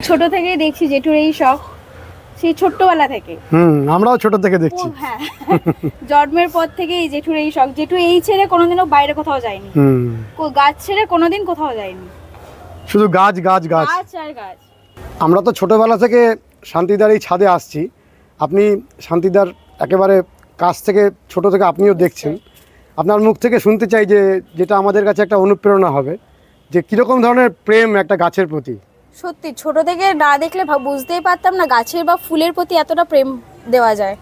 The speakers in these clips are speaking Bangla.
ছোট থেকেই দেখছি জেঠুর এই শখ সেই ছোট্টবেলা থেকে। হুম আমরাও ছোট থেকে দেখছি। হ্যাঁ। জন্মের পর থেকে এই জেঠুর এই শখ জেঠু এই ছেড়ে কোনোদিনও বাইরে কোথাও যায়নি। হুম। গাছ ছেড়ে কোনোদিন কোথাও যায়নি। শুধু গাছ গাছ গাছ। গাছ আর গাছ। আমরা তো ছোটবেলা থেকে শান্তিদার এই ছাদে আসছি। আপনি শান্তিদার একেবারে কাছ থেকে ছোট থেকে আপনিও দেখছেন। আপনার মুখ থেকে শুনতে চাই যে যেটা আমাদের কাছে একটা অনুপ্রেরণা হবে যে কীরকম ধরনের প্রেম একটা গাছের প্রতি। সত্যি ছোট থেকে না দেখলে বুঝতেই পারতাম না গাছের বা ফুলের প্রতি এতটা প্রেম দেওয়া যায়।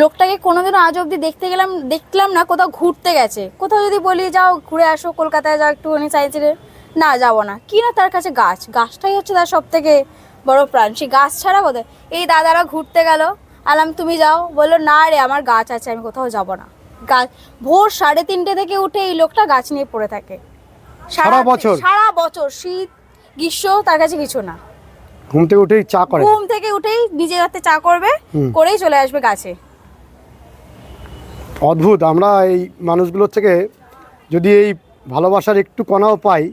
লোকটাকে কোনোদিনও আজ অবধি দেখতে গেলাম দেখলাম না কোথাও ঘুরতে গেছে। কোথাও যদি বলি যাও ঘুরে আসো কলকাতায় যাও একটুখানি সাইজে না যাব না। কি না তার কাছে গাছ? গাছটাই হচ্ছে তার সব থেকে বড় প্রাণ। সেই গাছ ছাড়া বোধহয় এই দাদারা ঘুরতে গেল। আলাম তুমি যাও। বলল না রে আমার গাছ আছে আমি কোথাও যাব না। গাছ ভোর সাড়ে তিনটে থেকে উঠে এই লোকটা গাছ নিয়ে পড়ে থাকে। সারা বছর? সারা বছর শীত গ্রীষ্ম তার কাছে কিছু না। ঘুম থেকে উঠেই চা করে। ঘুম থেকে উঠেই নিজের হাতে চা করবে করেই চলে আসবে গাছে। অদ্ভুত আমরা এই মানুষগুলোর থেকে যদি এই ভালোবাসার একটু কণাও পাই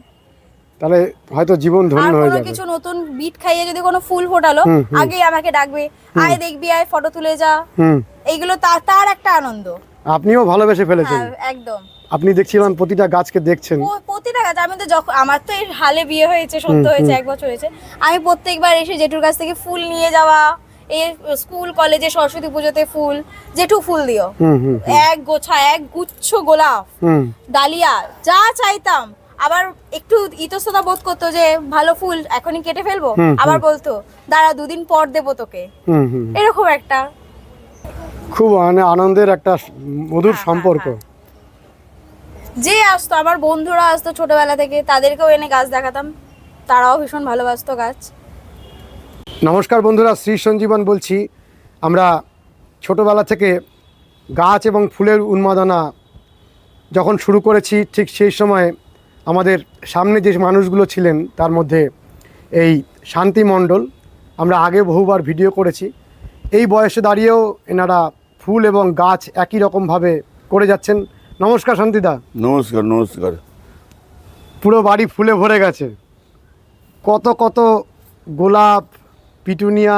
তাহলে হয়তো জীবন ধন্য হয়ে যাবে। কিছু নতুন বিট খাইয়ে যদি কোনো ফুল ফোটালো। আগে আমাকে ডাকবে আয় দেখবি আয় ফটো তুলে যা। এইগুলো তার তার একটা আনন্দ। আপনিও ভালোবেসে ফেলেছেন। হ্যাঁ, একদম। আপনি দেখছিলাম প্রতিটা গাছকে দেখছেন। প্রতিটা গাছ আমি তো যখন আমার তো এর হালে বিয়ে হয়েছে সত্য হয়েছে এক বছর হয়েছে। আমি প্রত্যেকবার এসে জেঠুর কাছ থেকে ফুল নিয়ে যাওয়া এই স্কুল কলেজে সরস্বতী পুজোতে ফুল জেঠু ফুল দিও। এক গোছা এক গুচ্ছ গোলাপ ডালিয়া যা চাইতাম। আবার একটু ইতস্ততা বোধ করতো যে ভালো ফুল এখনই কেটে ফেলব? আবার বলতো দাঁড়া দুদিন পর দেবো তোকে। এরকম একটা। খুব মানে আনন্দের একটা মধুর হ্যাঁ, সম্পর্ক। হ্যাঁ, যে আসতো, আমার বন্ধুরা আসতো ছোটবেলা থেকে, তাদেরকেও এনে গাছ দেখাতাম। তারাও ভীষণ ভালোবাসতো গাছ। নমস্কার বন্ধুরা, শ্রী সঞ্জীবন বলছি। আমরা ছোটবেলা থেকে গাছ এবং ফুলের উন্মাদনা যখন শুরু করেছি, ঠিক সেই সময় আমাদের সামনে যে মানুষগুলো ছিলেন, তার মধ্যে এই শান্তি মণ্ডল, আমরা আগে বহুবার ভিডিও করেছি। এই বয়সে দাঁড়িয়েও এনারা ফুল এবং গাছ একই রকমভাবে করে যাচ্ছেন। নমস্কার শান্তিদা। নমস্কার নমস্কার। পুরো বাড়ি ফুলে ভরে গেছে। কত কত গোলাপ পিটুনিয়া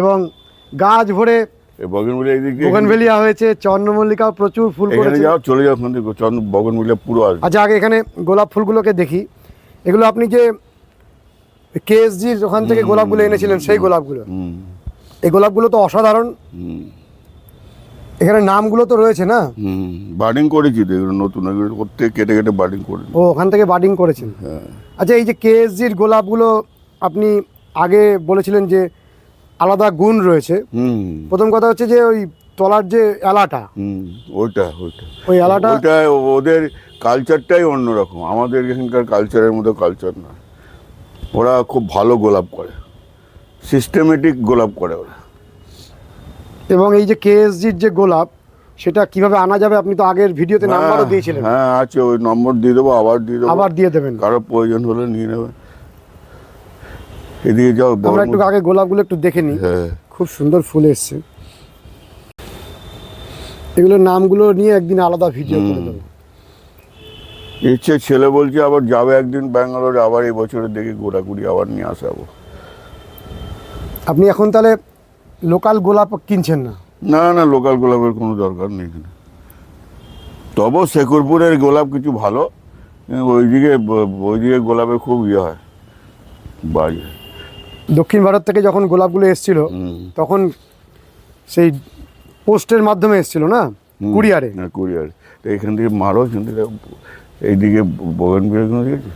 এবং গাছ ভরে বগনবিলিয়া এইদিকে হয়েছে চন্দ্রমল্লিকাও প্রচুর ফুল করেছে। যাও চলে যাও ওখান থেকে চন্দ্র বগনবিলিয়া পুরো আসবে। আচ্ছা আগে এখানে গোলাপ ফুলগুলোকে দেখি। এগুলো আপনি যে কেএসজির ওখান থেকে গোলাপগুলো এনেছিলেন সেই গোলাপগুলো। এই গোলাপগুলো তো অসাধারণ। এখানে নামগুলো তো রয়েছে না? হুম বার্ডিং করেছি তো এগুলো নতুন এগুলো প্রত্যেক কেটে কেটে বার্ডিং করে ও ওখান থেকে বার্ডিং করেছেন? হ্যাঁ। আচ্ছা এই যে কেএসজির গোলাপগুলো আপনি আগে বলেছিলেন যে আলাদা গুণ রয়েছে। হুম। প্রথম কথা হচ্ছে যে ওই তলার যে এলাটা। হুম ওইটা ওইটা। ওই এলাটা? ওইটা ওদের কালচারটাই অন্যরকম আমাদের এখানকার কালচারের মতো কালচার না ওরা খুব ভালো গোলাপ করে। সিস্টেমেটিক গোলাপ করে ওরা। এবং এই যে কেএসজির যে গোলাপ সেটা কীভাবে আনা যাবে? আপনি তো আগের ভিডিওতে নাম্বারও হ্যাঁ, দিয়েছিলেন। হ্যাঁ আছে ওই নম্বর দিয়ে দেবো আবার দিয়ে দেবো। আবার দিয়ে দেবেন। কারও প্রয়োজন হলে নিয়ে নেবে এদিকে যাও আমরা একটু আগে গোলাপগুলো একটু দেখে নিই। হ্যাঁ। খুব সুন্দর ফুল এসছে। এগুলোর নামগুলো নিয়ে একদিন আলাদা ভিডিও করে দেবো। ইচ্ছে ছেলে বলছে আবার যাবে একদিন ব্যাঙ্গালোরে আবার এই বছরে দেখি ঘোরাঘুরি আবার নিয়ে আসাবো। আপনি এখন তাহলে লোকাল গোলাপ কিনছেন না? না না লোকাল গোলাপের কোনো দরকার নেই এখানে। তবে শেখরপুরের গোলাপ কিছু ভালো ওইদিকে ওইদিকে গোলাপে খুব ইয়ে হয় বাজে দক্ষিণ ভারত থেকে যখন গোলাপগুলো এসছিল তখন সেই পোস্টের মাধ্যমে এসছিল না। কুরিয়ারে? না কুরিয়ারে। তো এখান থেকে মারো এখান থেকে এইদিকে বগান বিয়ে দেখেছি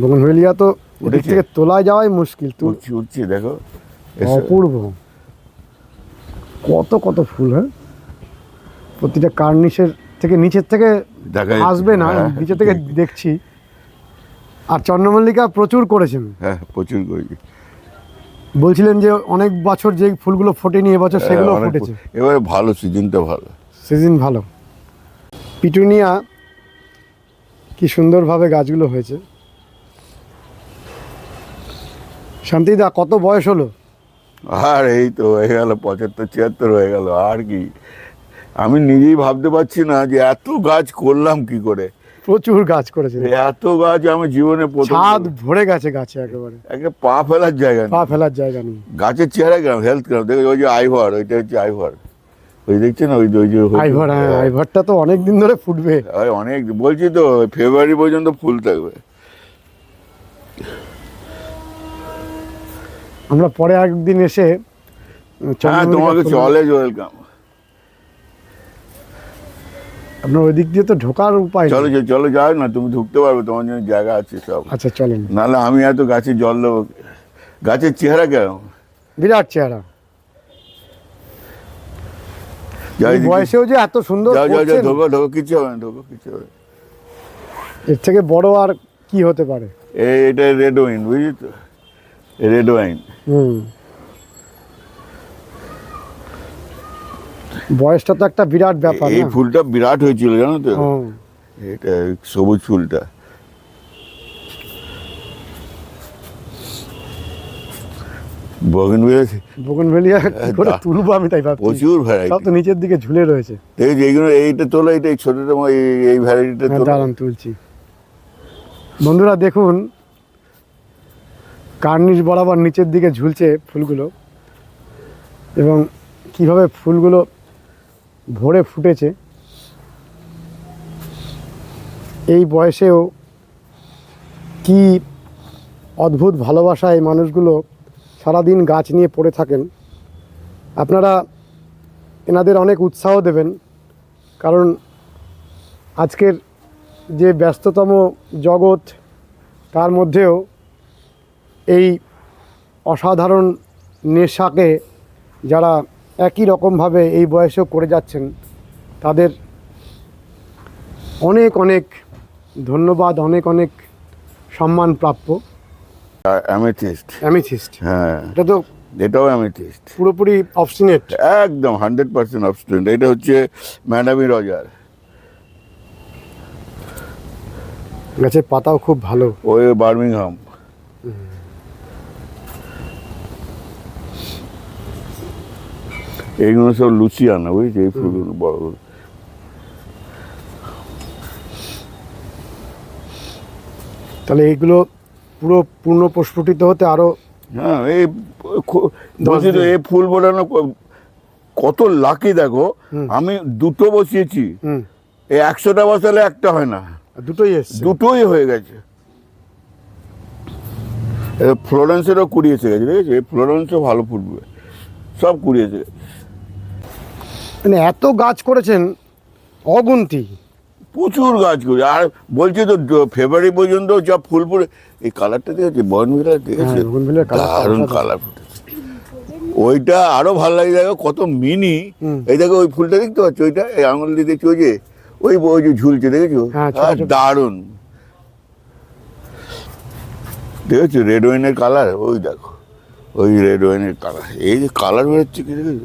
বগনভেলিয়া তো ওদিক উঠেছে? থেকে তোলায় যাওয়াই মুশকিল। তো উঠছি উঠছি দেখো। অপূর্ব। কত কত ফুল হ্যাঁ? প্রতিটা কার্নিশের থেকে নিচের থেকে আসবে না হ্যাঁ, নিচে থেকে দেখছি। আর চন্দ্রমল্লিকা প্রচুর করেছেন। হ্যাঁ প্রচুর করেছি। বলছিলেন যে অনেক বছর যে ফুলগুলো ফোটেনি এবছর সেগুলো হ্যাঁ, ফুটেছে। ফুল। এবারে ভালো সিজনটা ভালো। সিজন ভালো। পিটুনিয়া কি সুন্দরভাবে গাছগুলো হয়েছে। শান্তিদা কত বয়স হলো? আর এই তো হয়ে গেল পঁচাত্তর ছিয়াত্তর হয়ে গেল আর কি? আমি নিজেই ভাবতে পারছি না যে এত গাছ করলাম কি করে? প্রচুর গাছ করেছে। এত গাছ আমার জীবনে ছাদ ভরে গেছে গাছে একেবারে। একটা পা ফেলার জায়গা পা ফেলার জায়গা নেই। গাছের চেহারা কেন হেলথ কেন দেখো ওই যে আইভার ওইটা হচ্ছে আইভার। ওই দেখছেন? ওই ওই যে আইভার হ্যাঁ আইভারটা তো অনেক দিন ধরে ফুটবে। অনেক বলছি তো ফেব্রুয়ারি পর্যন্ত ফুল থাকবে। আমরা পরে একদিন এসে উম, হ্যাঁ তোমাকে ওয়েলকাম আপনার ওই দিক দিয়ে তো ঢোকার উপায় নেই। চলো চলো, চলো যাও না তুমি ঢুকতে পারবে তোমার জন্য জায়গা আছে সব। আচ্ছা চলেন। নাহলে আমি এত গাছে জল দেবো। গাছের চেহারা কেন বিরাট চেহারা। যাও এই এদিকে। বয়সেও যে এত সুন্দর ঢোকো ঢোকো কিছু হবে না ঢোকো কিছু হবে। এর থেকে বড় আর কি হতে পারে? এটা রেড ওয়াইন বুঝলি তো? রেড ওয়াইন বয়সটা তো একটা বিরাট ব্যাপার এই ফুলটা বিরাট হয়েছিল জানো তো? এটা সবুজ ফুলটা। বগনভিলা বোগনভেলিয়া কি করে দা- তুলবো আমি তাই ভাবছি। প্রচুর সব তো নিচের দিকে ঝুলে রয়েছে। এইগুলো এইটা তোলো এইটা এই ছোটটা এই এই ভ্যারাইটিটা তোলো। দাঁড়ান তুলছি। বন্ধুরা দেখুন কার্নিশ বরাবর নিচের দিকে ঝুলছে ফুলগুলো এবং কীভাবে ফুলগুলো ভরে ফুটেছে, এই বয়সেও কি অদ্ভুত ভালোবাসা এই মানুষগুলো সারাদিন গাছ নিয়ে পড়ে থাকেন। আপনারা এনাদের অনেক উৎসাহ দেবেন, কারণ আজকের যে ব্যস্ততম জগৎ, তার মধ্যেও এই অসাধারণ নেশাকে যারা একই রকমভাবে এই বয়সেও করে যাচ্ছেন তাদের অনেক অনেক ধন্যবাদ অনেক অনেক সম্মান প্রাপ্য অ্যামেথিস্ট। অ্যামিথিস্ট। হ্যাঁ। এটা তো এটাও অ্যামেথিস্ট। পুরোপুরি অবস্টিনেট। একদম হান্ড্রেড পার্সেন্ট এটা হচ্ছে ম্যাডামি রজার। গাছের পাতাও খুব ভালো। ওই বার্মিংহাম। এইগুলো সব লুচিয়ানা বুঝেছি এই ফুলগুলো বড় বড়। তাহলে এইগুলো পুরো পূর্ণ প্রস্ফুটিত হতে আরও হ্যাঁ এই। এই ফুল ফোটানো কত লাকি দেখো আমি দুটো বসিয়েছি। এই একশোটা বসালে একটা হয় না। দুটোই দুটোই হয়ে গেছে। ফ্লোরেন্সেরও কুড়ি এসে গেছে দেখেছি এই ফ্লোরেন্সও ভালো ফুটবে। সব কুড়িয়েছে গেছে। মানে এত গাছ করেছেন অগুন্তি। প্রচুর গাছ করে আর বলছি তো ফেব্রুয়ারি পর্যন্ত যা ফুল ফুল এই কালারটা দেখেছি? বনভিলা দেখেছি? বনভিলার colourটা দারুণ কালার ফুটেছে। ওইটা আরও ভালো লাগে দেখো কত মিনি এই দেখো ওই ফুলটা দেখতে পাচ্ছ? ওইটা এই আঙুল দিয়ে দেখছি ওই যে ওই ওই যে ঝুলছে দেখেছ? হ্যাঁ, আর দারুণ। দেখেছ? রেড ওয়াইনের কালার ওই দেখো। ওই রেড ওয়াইনের কালার এই যে কালার বেরোচ্ছে কি দেখেছ?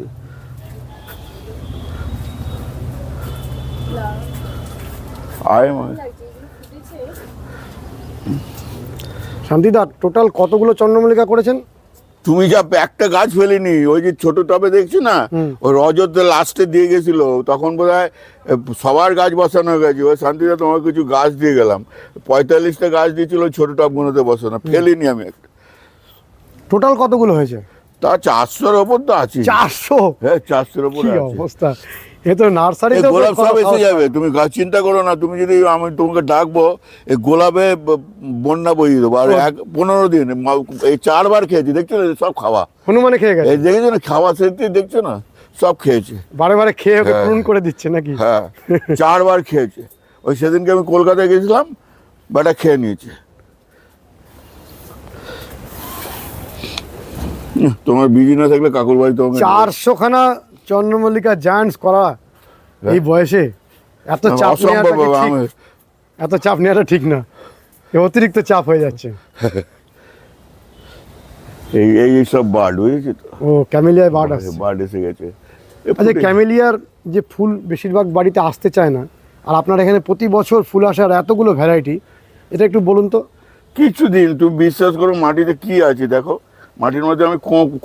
আয় শান্তিদা টোটাল কতগুলো চন্দ্রমল্লিকা করেছেন? তুমি যা একটা গাছ ফেলিনি ওই যে ছোট টবে দেখছ না? ওই রজত লাস্টে দিয়ে গেছিল তখন বোধ সবার গাছ বসানো হয়ে গেছে। ওই শান্তিদা তোমার কিছু গাছ দিয়ে গেলাম। পঁয়তাল্লিশটা গাছ দিয়েছিল ছোট টবগুলোতে বসানো। ফেলিনি আমি একটা। টোটাল কতগুলো হয়েছে? তা চারশোর ওপর তো আছে চারশো? হ্যাঁ চারশোর ওপর অবস্থা? এ তো নার্সারি গোলাপ সব এসে যাবে। তুমি গাছ চিন্তা করো না তুমি যদি আমি তোমাকে ডাকবো এই গোলাপে বন্যা বইয়ে দেবো। আর এক পনেরো দিন এই চারবার খেয়েছি দেখছ না? সব খাওয়া। হনুমানে খেয়ে গেছে? দেখেছ না? খাওয়া সেটি দেখছ না? সব খেয়েছে। বারে বারে খেয়ে ওকে হ্যাঁ। পূরণ করে দিচ্ছে নাকি? হ্যাঁ। চারবার খেয়েছে। ওই সেদিনকে আমি কলকাতায় গেছিলাম বাটা খেয়ে নিয়েছে। তোমার বিজি না থাকলে কাকুর বাড়ি তোমাকে চারশো খানা চন্দ্রমল্লিকা জায়ান্টস করা এই বয়সে এত চাপ এত চাপ নেওয়াটা ঠিক না। এ অতিরিক্ত চাপ হয়ে যাচ্ছে। এই এই সব বার্ড বুঝেছি তো? ও ক্যামেলিয়ায় বার্ড আসছে বার্ড এসে গেছে। আচ্ছা ক্যামেলিয়ার যে ফুল বেশিরভাগ বাড়িতে আসতে চায় না আর আপনার এখানে প্রতি বছর ফুল আসার এতগুলো ভ্যারাইটি এটা একটু বলুন তো। কিছু দিন তুমি বিশ্বাস করো মাটিতে কি আছে দেখো। মাটির মধ্যে আমি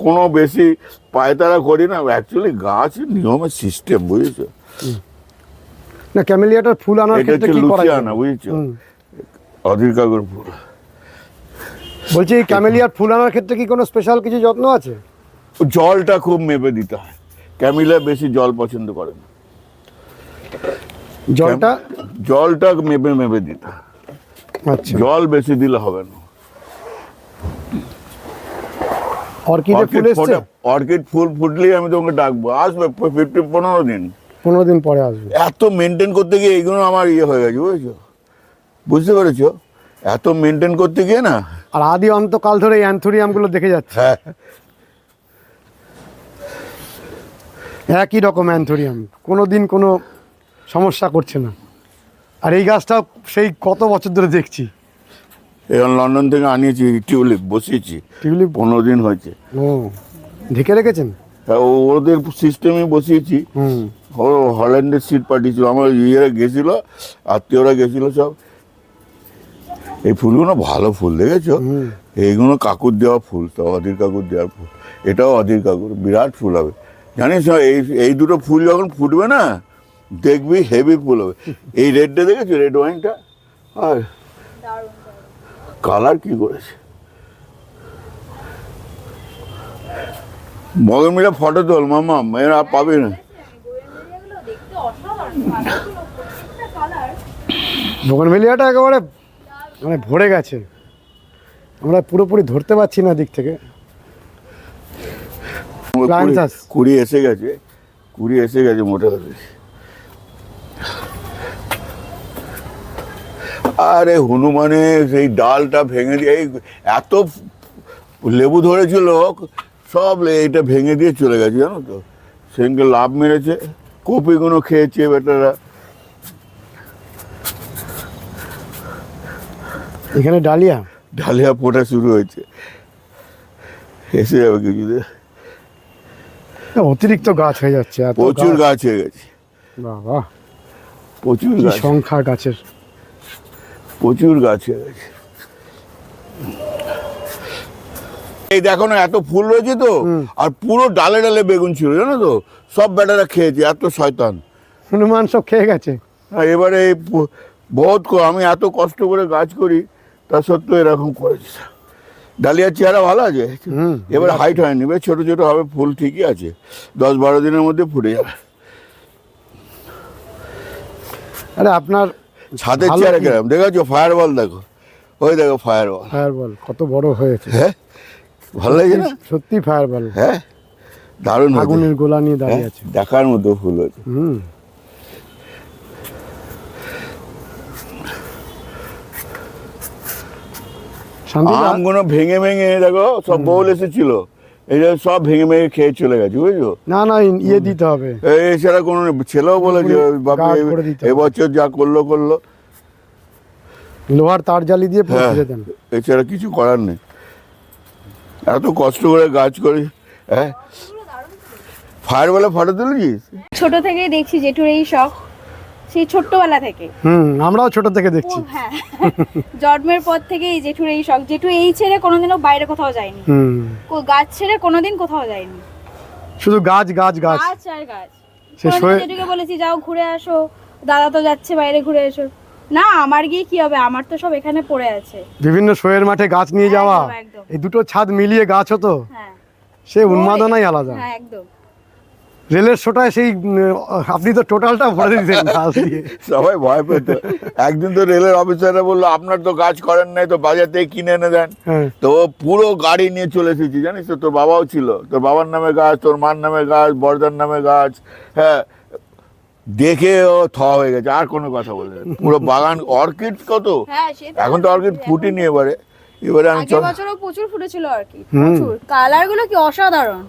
কোনো বেশি পায়তারা করি না অ্যাকচুয়ালি গাছ নিয়মের সিস্টেম বুঝেছ? না ক্যামেলিয়াটার ফুল আনার ক্ষেত্রে কি করা যায়? বুঝেছ? অধীর কাগর ফুল। বলছি এই ক্যামেলিয়ার ফুল আনার ক্ষেত্রে কি কোনো স্পেশাল কিছু যত্ন আছে? জলটা খুব মেপে দিতে হয়। ক্যামিলা বেশি জল পছন্দ করে না। জলটা? জলটা মেপে মেপে দিতে আচ্ছা। জল বেশি দিলে হবে না। অর্কিডে ফুল অর্কিড অর্কিড ফুল ফুটলেই আমি তোমাকে ডাকবো। আসবে ফিফটি পনেরো দিন। পনেরো দিন পরে আসবে। এত মেনটেন করতে গিয়ে এইগুলো আমার ইয়ে হয়ে গেছে বুঝেছ? বুঝতে পেরেছ? এত মেনটেন করতে গিয়ে না আর আদি অন্তকাল ধরে এই অ্যান্থোরিয়ামগুলো দেখে যাচ্ছে। হ্যাঁ। একই রকম অ্যান্থোরিয়াম কোনো দিন কোনো সমস্যা করছে না। আর এই গাছটা সেই কত বছর ধরে দেখছি। এখন লন্ডন থেকে আনিয়েছি টিউলিপ বসিয়েছি। টিউলিপ? পনেরো দিন হয়েছে। ও ঢেকে রেখেছেন? হ্যাঁ, ও- ওদের সিস্টেমে বসিয়েছি। ও হল্যান্ডের সিট পাঠিয়েছিল। আমার ইয়েরা গেছিল আত্মীয়রা গেছিল সব। এই ফুলগুলো ভালো ফুল দেখেছ? এইগুলো কাকুর দেওয়া ফুল তো অধীর কাকুর দেওয়ার ফুল। এটাও অধীর কাকুর বিরাট ফুল হবে। জানিস না, এই এই দুটো ফুল যখন ফুটবে না দেখবি হেভি ফুল হবে। এই রেডটা দেখেছ রেড ওয়াইনটা আর কালার কি করেছে? মগমিলা ফটো তোল মামা এরা পাবে না। মগন মিলিয়াটা একেবারে মানে ভরে গেছে। আমরা পুরোপুরি ধরতে পারছি না দিক থেকে। কুড়ি- কুড়ি এসে গেছে কুড়ি এসে গেছে মোটামুটি আরে হনুমানে সেই ডালটা ভেঙে দিয়ে এই এত লেবু ধরেছিল সব এটা ভেঙে দিয়ে চলে গেছে জানো তো। সেদিনকে লাভ মেরেছে কপিগুলো খেয়েছে বেটারা। এখানে ডালিয়া? ডালিয়া পোটা শুরু হয়েছে। এসে যাবে না, অতিরিক্ত গাছ হয়ে যাচ্ছে প্রচুর গাছ। হয়ে গেছে। বাবা প্রচুর সংখ্যা গাছের। প্রচুর গাছ হয়ে গেছে। এই দেখো না এত ফুল রয়েছে তো আর পুরো ডালে ডালে বেগুন ছিল জানো তো? সব বেটারা খেয়েছে এত শয়তান। হনুমান সব খেয়ে গেছে। আর এবারে বহুত আমি এত কষ্ট করে গাছ করি তা সত্ত্বেও এরকম করেছে। ডালিয়ার চেহারা ভালো আছে? এবার হাইট হয়নি বেশ ছোট ছোট হবে ফুল ঠিকই আছে। দশ বারো দিনের মধ্যে ফুটে যাবে। আরে আপনার ছাদের চেহারা কি? দেখেছ? ফায়ার বল দেখো। ওই দেখো ফায়ার বল ফায়ার বল কত বড় হয়েছে। হ্যাঁ? ভালো লাগছে না? সত্যি ফায়ার বল হ্যাঁ? দারুণ আগুনের গোলা নিয়ে দাঁড়িয়ে হ্যাঁ, আছে। দেখার মতো ফুল হয়েছে। হুম। আমগুলো ভেঙে ভেঙে দেখো সব বউল এসেছিল। যে সব ভেঙে ভেঙে খেয়ে চলে গেছে বুঝছ? না না ইয়ে দিতে হবে। এছাড়া কোনো ছেলেও বলেছে বাপু। এবছর যা করল করল। লোহার তার জালি দিয়ে হ্যাঁ দেন এছাড়া কিছু করার নেই। এত কষ্ট করে গাছ করি হ্যাঁ? ফায়ার বলে ফটো তুলেছিস? ছোট থেকেই দেখছি জেঠুর এই শখ। সেই ছোট্টবেলা থেকে। হুম আমরাও ছোট থেকে দেখছি। হ্যাঁ। জন্মের পর থেকে এই জেঠুর এই শখ। জেঠু এই ছেড়ে কোনোদিনও বাইরে কোথাও যায়নি। হুম। গাছ ছেড়ে কোনোদিন কোথাও যায়নি। শুধু গাছ গাছ গাছ। গাছ আর গাছ। জেঠুকে বলেছি যাও ঘুরে আসো। দাদা তো যাচ্ছে বাইরে ঘুরে এসো। না আমার গিয়ে কি হবে? আমার তো সব এখানে পড়ে আছে। বিভিন্ন শোয়ের মাঠে গাছ নিয়ে যাওয়া। এই দুটো ছাদ মিলিয়ে গাছ হতো। হ্যাঁ। সে উন্মাদনাই আলাদা। হ্যাঁ একদম। রেলের শোটায় সেই আপনি তো টোটালটা ভরে দিতেন সবাই ভয় পেত। একদিন তো রেলের অফিসাররা বলল আপনার তো কাজ করেন নাই তো বাজার থেকে কিনে এনে দেন। হ্যাঁ। তো পুরো গাড়ি নিয়ে চলে এসেছি জানিস তো তোর বাবাও ছিল। তোর বাবার নামে গাছ তোর মার নামে গাছ বর্দার নামে গাছ হ্যাঁ। দেখে ও থ হয়ে গেছে আর কোনো কথা বলে না। পুরো বাগান অর্কিড কত? হ্যাঁ এখন তো অর্কিড ফুটিনি এবারে। এবারে আমি প্রচুর ফুটেছিল আর কি প্রচুর। কালারগুলো কি অসাধারণ।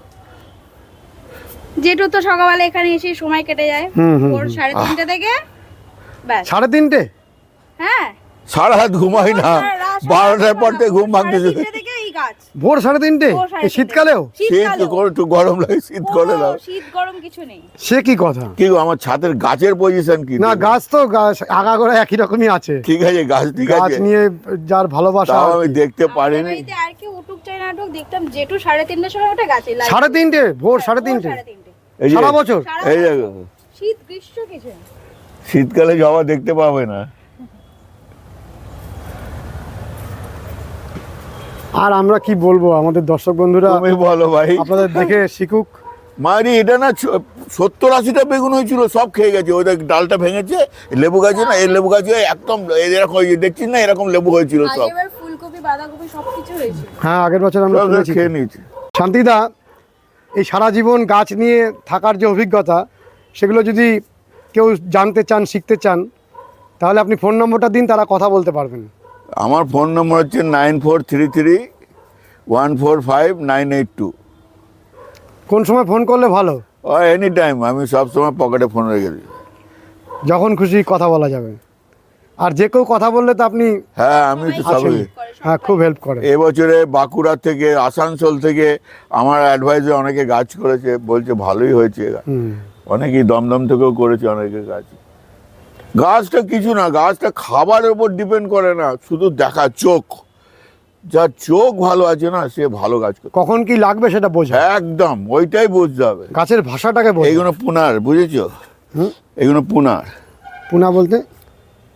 জেঠু তো সকালবেলা এখানে এসে সময় কেটে যায়। সাড়ে তিনটে থেকে ব্যাস। সাড়ে তিনটে? হ্যাঁ। সারা রাত ঘুমাই না। বারোটার পর থেকে ঘুম গাছ ভোর সাড়ে তিনটে? শীতকালেও? শীত একটু গরম লাগে শীত করে না। শীত গরম কিছু নেই। সে কি কথা? কি আমার ছাদের গাছের পজিশন কি? না গাছ তো গাছ আগাগোড়া একই রকমই আছে। ঠিক আছে গাছ ঠিক গাছ নিয়ে যার ভালোবাসা আমি দেখতে পারিনি। আর কি উটুক চাই নাটক দেখতাম জেঠু সাড়ে তিনটের সময় ওটা গাছে সাড়ে তিনটে? ভোর হ্যাঁ, সাড়ে তিনটে। সারা বছর? এই। দেখো শীত গ্রীষ্ম কিছু? শীতকালে জবা দেখতে পাবে না। আর আমরা কি বলব আমাদের দর্শক বন্ধুরা? তুমি বলো ভাই। আপনাদের দেখে শিখুক। মারি এটা না সত্তর আশিটা বেগুন হয়েছিল সব খেয়ে গেছে। ওই ডালটা ভেঙেছে লেবু গাছে না এই লেবু গাছে একদম এরকম দেখছিস না এরকম লেবু হয়েছিল সব। ফুলকপি বাঁধাকপি সব কিছু হয়েছিল হ্যাঁ আগের বছর আমরা খেয়ে নিয়েছে। শান্তিদা এই সারা জীবন গাছ নিয়ে থাকার যে অভিজ্ঞতা সেগুলো যদি কেউ জানতে চান শিখতে চান তাহলে আপনি ফোন নম্বরটা দিন তারা কথা বলতে পারবেন। আমার ফোন নম্বর হচ্ছে nine four three three one four five nine eight two. কোন সময় ফোন করলে ভালো? এনি টাইম আমি সব সময় পকেটে ফোন রেখে দিই। যখন খুশি কথা বলা যাবে। আর যে কেউ কথা বললে তো আপনি হ্যাঁ আমি তো সবই হ্যাঁ খুব হেল্প করে। এবছরে বাঁকুড়া থেকে আসানসোল থেকে আমার অ্যাডভাইসে অনেকে গাছ করেছে বলছে ভালোই হয়েছে হুম। অনেকেই দমদম থেকেও করেছে অনেকে গাছ। গাছটা কিছু না গাছটা খাবারের উপর ডিপেন্ড করে না শুধু দেখা চোখ। যার চোখ ভালো আছে না সে ভালো গাছ করে। কখন কি লাগবে সেটা বোঝা। একদম ওইটাই বুঝতে হবে। গাছের ভাষাটাকে এইগুলো পুনার বুঝেছ? হুম? এগুলো পুনার। পুনা বলতে?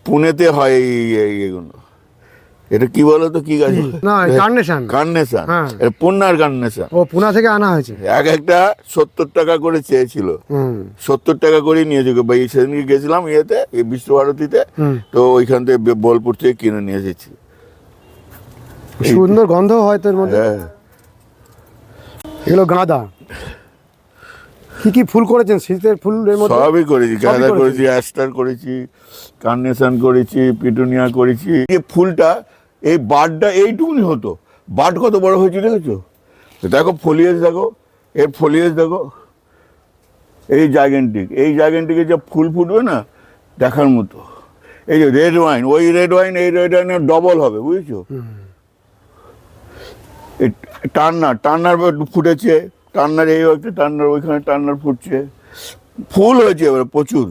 পুনেতে হয় এই এগুলো এটা কি বলো তো কি গাছ? না কার্নেশন কার্নেশন হ্যাঁ। এটা পুনার কার্নেশন ও পুনা থেকে আনা হয়েছে। এক একটা সত্তর টাকা করে চেয়েছিল। সত্তর টাকা করেই নিয়েছে গো ভাই সেদিনকে গেছিলাম ইয়েতে এই বিশ্বভারতীতে। তো ওইখান থেকে বোলপুর থেকে কিনে নিয়ে এসেছি। সুন্দর গন্ধ হয় তোর মধ্যে। হ্যাঁ। এগুলো গাঁদা। কি কি ফুল করেছেন? শীতের ফুলের মধ্যে? সবই করেছি গাঁদা করেছি অ্যাস্টার করেছি কার্নেশন করেছি পিটুনিয়া করেছি। এই ফুলটা এই বাডটা এইটুকুনি হতো। বাড কত বড় হয়েছে দেখেছ? দেখো ফলিয়েজ দেখো। এর ফলিয়েজ দেখো। এই জাইগেন্টিক এই জাইগেন্টিকে যে ফুল ফুটবে না দেখার মতো। এই যে রেড ওয়াইন ওই রেড ওয়াইন এই রেড ওয়াইনের ডবল হবে বুঝেছ? টান্নার টান্নার ফুটেছে। টান্নার এই একটা টান্নার ওইখানে টান্নার ফুটছে। ফুল হয়েছে এবার প্রচুর।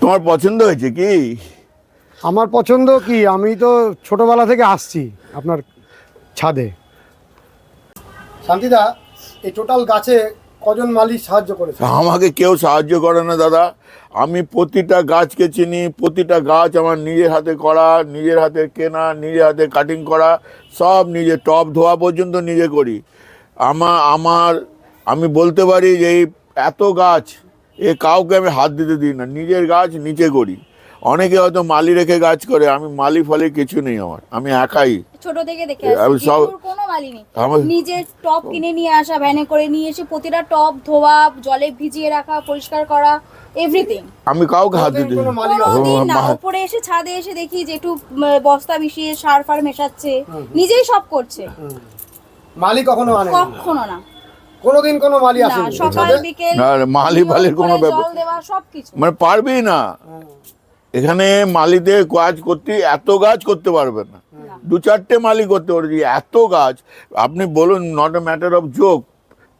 তোমার পছন্দ হয়েছে কি? আমার পছন্দ কি? আমি তো ছোটবেলা থেকে আসছি আপনার ছাদে। শান্তিদা এই টোটাল গাছে কজন মালি সাহায্য করেছে? আমাকে কেউ সাহায্য করে না, দাদা। আমি প্রতিটা গাছকে চিনি, প্রতিটা গাছ আমার নিজের হাতে করা, নিজের হাতে কেনা, নিজের হাতে কাটিং করা, সব নিজে টপ ধোয়া পর্যন্ত নিজে করি। আমার আমার, আমি বলতে পারি যে এই এত গাছ, এ কাউকে আমি হাত দিতে দিই না, নিজের গাছ নিচে করি। অনেকে হয়তো মালি রেখে গাছ করে আমি মালি ফলে কিছু নেই আমার আমি একাই। ছোট থেকে দেখে আমি সব- কোনো মালি নেই। নিজে টপ কিনে নিয়ে আসা ভ্যানে করে নিয়ে এসে প্রতিটা টপ ধোয়া জলে ভিজিয়ে রাখা পরিষ্কার করা এভরিথিং আমি কাউকে হাত দিতে উপরে এসে ছাদে এসে দেখি যে একটু বস্তা মিশিয়ে সার ফার মেশাচ্ছে। নিজেই সব করছে। মালি কখনো আনে কখনো না। কোনোদিন কোনো মালি আসেনি। সকাল বিকেল মালি ফালির কোনো ব্যাপার- দেওয়া সবকিছু। মানে পারবেই না। এখানে মালিতে কাজ করতে এত গাছ করতে পারবে না। দু চারটে মালি করতে পারবে। এত গাছ আপনি বলুন not a matter of joke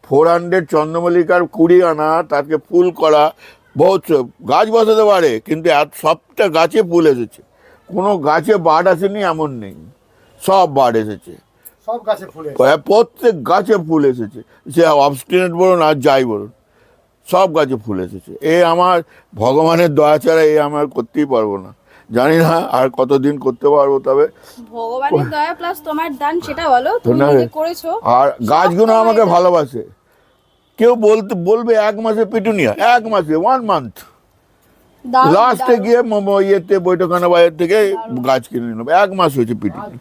four hundred চন্দ্রমল্লিকার কুড়ি আনা তাকে ফুল করা বহুত গাছ বসাতে পারে কিন্তু সবটা গাছে ফুল এসেছে। কোনো গাছে বাড আসেনি এমন নেই। সব বাড এসেছে। সব গাছে ফুলে প্রত্যেক গাছে ফুল এসেছে। সে অবস্টিনেট বলুন আর যাই বলুন। সব গাছে ফুল এসেছে। এ আমার ভগবানের দয়া ছাড়া এ আমার করতেই পারব না। জানি না আর কতদিন করতে পারব তবে। ভগবানের দয়া প্লাস তোমার দান সেটা বলো তুমি করেছ। আর গাছগুলো আমাকে ভালোবাসে। কেউ বলতে বলবে এক মাসে পিটুনিয়া এক মাসে ওয়ান মান্থ লাস্টে গিয়ে ইয়েতে বৈঠকখানা বাজার থেকে গাছ কিনে নেব এক মাস হয়েছে পিটুনিয়া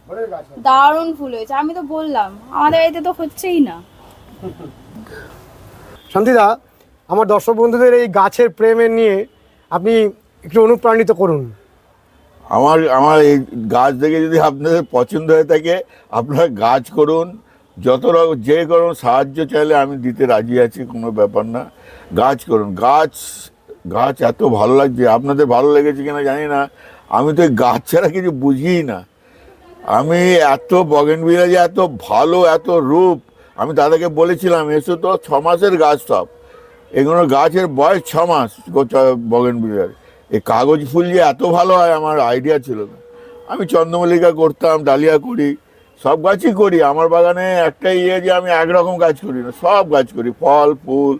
দারুণ ফুল হয়েছে আমি তো বললাম আমাদের বাড়িতে তো হচ্ছেই না। শান্তিদা আমার দর্শক বন্ধুদের এই গাছের প্রেমের নিয়ে আপনি একটু অনুপ্রাণিত করুন। আমার আমার এই গাছ দেখে যদি আপনাদের পছন্দ হয়ে থাকে, আপনারা গাছ করুন, যত যে কোনো সাহায্য চাইলে আমি দিতে রাজি আছি, কোনো ব্যাপার না। গাছ করুন। গাছ গাছ এত ভালো লাগছে। আপনাদের ভালো লেগেছে কিনা জানি না। আমি তো গাছ ছাড়া কিছু বুঝিই না। আমি এত বগেনভিলা যে এত ভালো, এত রূপ, আমি দাদাকে বলেছিলাম, এসো তো, ছ মাসের গাছ সব। এগুলো গাছের বয়স ছ মাস বগেনভিলার এই কাগজ ফুল যে এত ভালো হয় আমার আইডিয়া ছিল না। আমি চন্দ্রমল্লিকা করতাম ডালিয়া করি সব গাছই করি। আমার বাগানে একটাই ইয়ে যে আমি একরকম গাছ করি না সব গাছ করি। ফল ফুল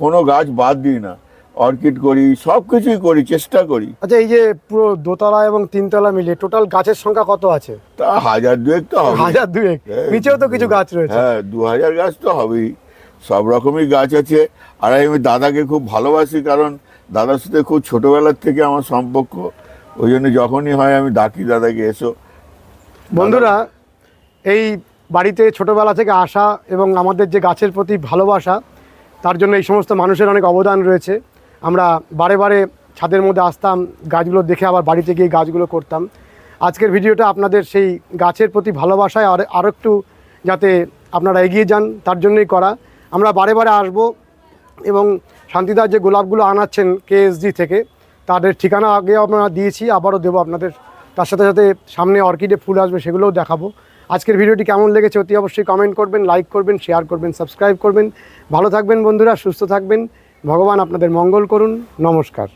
কোনো গাছ বাদ দিই না। অর্কিড করি সব কিছুই করি চেষ্টা করি। আচ্ছা এই যে পুরো দোতলা এবং তিনতলা মিলিয়ে টোটাল গাছের সংখ্যা কত আছে? তা হাজার দুয়েক তো হবে। হাজার দুয়েক। নিচেও তো কিছু গাছ রয়েছে। হ্যাঁ দু হাজার গাছ তো হবেই। সব রকমই গাছ আছে। আর আমি দাদাকে খুব ভালোবাসি কারণ দাদার সাথে খুব ছোটবেলার থেকে আমার সম্পর্ক। ওই জন্য যখনই হয় আমি ডাকি দাদাকে এসো। বন্ধুরা এই বাড়িতে ছোটবেলা থেকে আসা এবং আমাদের যে গাছের প্রতি ভালোবাসা তার জন্য এই সমস্ত মানুষের অনেক অবদান রয়েছে। আমরা বারে বারে ছাদের মধ্যে আসতাম গাছগুলো দেখে আবার বাড়িতে গিয়ে গাছগুলো করতাম। আজকের ভিডিওটা আপনাদের সেই গাছের প্রতি ভালোবাসায় আর আরও একটু যাতে আপনারা এগিয়ে যান তার জন্যই করা। আমরা বারে বারে আসব এবং শান্তিদার যে গোলাপগুলো আনাচ্ছেন কেএসডি থেকে, তাদের ঠিকানা আগে আমরা দিয়েছি, আবারও দেবো আপনাদের। তার সাথে সাথে সামনে অর্কিডে ফুল আসবে, সেগুলোও দেখাবো। আজকের ভিডিওটি কেমন লেগেছে অতি অবশ্যই কমেন্ট করবেন লাইক করবেন শেয়ার করবেন সাবস্ক্রাইব করবেন। ভালো থাকবেন বন্ধুরা, সুস্থ থাকবেন। ভগবান আপনাদের মঙ্গল করুন। নমস্কার।